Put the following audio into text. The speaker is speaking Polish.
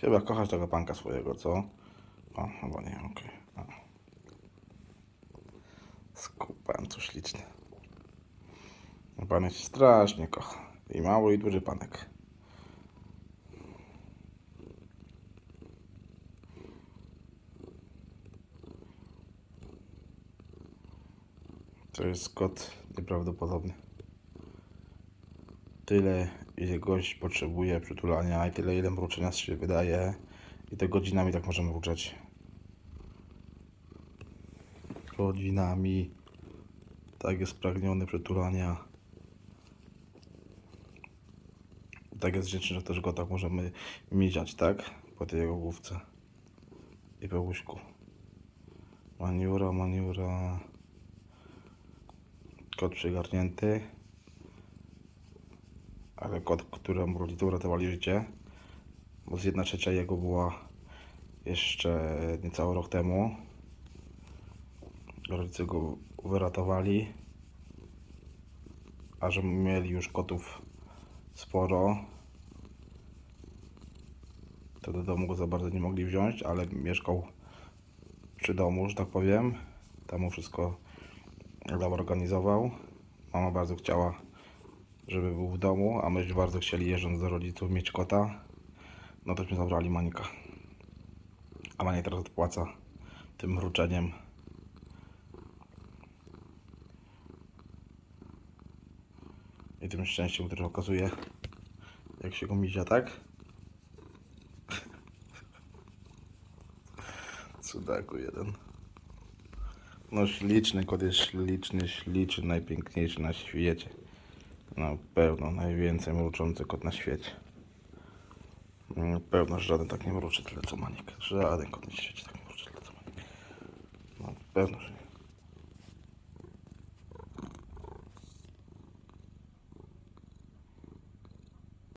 Chyba kochasz tego panka swojego, co? O, chyba nie, okej. Okay. Skupałem, co śliczne. Panek strasznie kocha. I mały, i duży panek. To jest kot nieprawdopodobny. Tyle, ile gość potrzebuje przytulania i tyle, ile mruczenia z się wydaje. I to godzinami tak może mruczeć. Godzinami. Tak jest pragniony przytulania. I tak jest wdzięczny, że też go tak możemy miziać, tak? Po tej jego główce. I po łóżku. Maniura, maniura. Kot przygarnięty. Ale kot, któremu rodzice uratowali życie. Bo z jedna trzecia jego była jeszcze niecały rok temu. Rodzice go wyratowali. A że mieli już kotów sporo, to do domu go za bardzo nie mogli wziąć, ale mieszkał przy domu, że tak powiem. Tam mu wszystko zorganizował. Mama bardzo chciała, żeby był w domu, a myśmy bardzo chcieli jeżdżąc do rodziców mieć kota. No tośmy zabrali Manika. A Mania teraz odpłaca tym mruczeniem. I tym szczęściem, które okazuje, jak się go mizia, tak? Cudaku jeden. No śliczny kot jest śliczny, śliczny, najpiękniejszy na świecie. Na pewno najwięcej mruczący kot na świecie. Na pewno żaden tak nie mruczy tyle co Manik. Żaden kot na świecie tak nie mruczy tyle co Manik. Na pewno, że nie.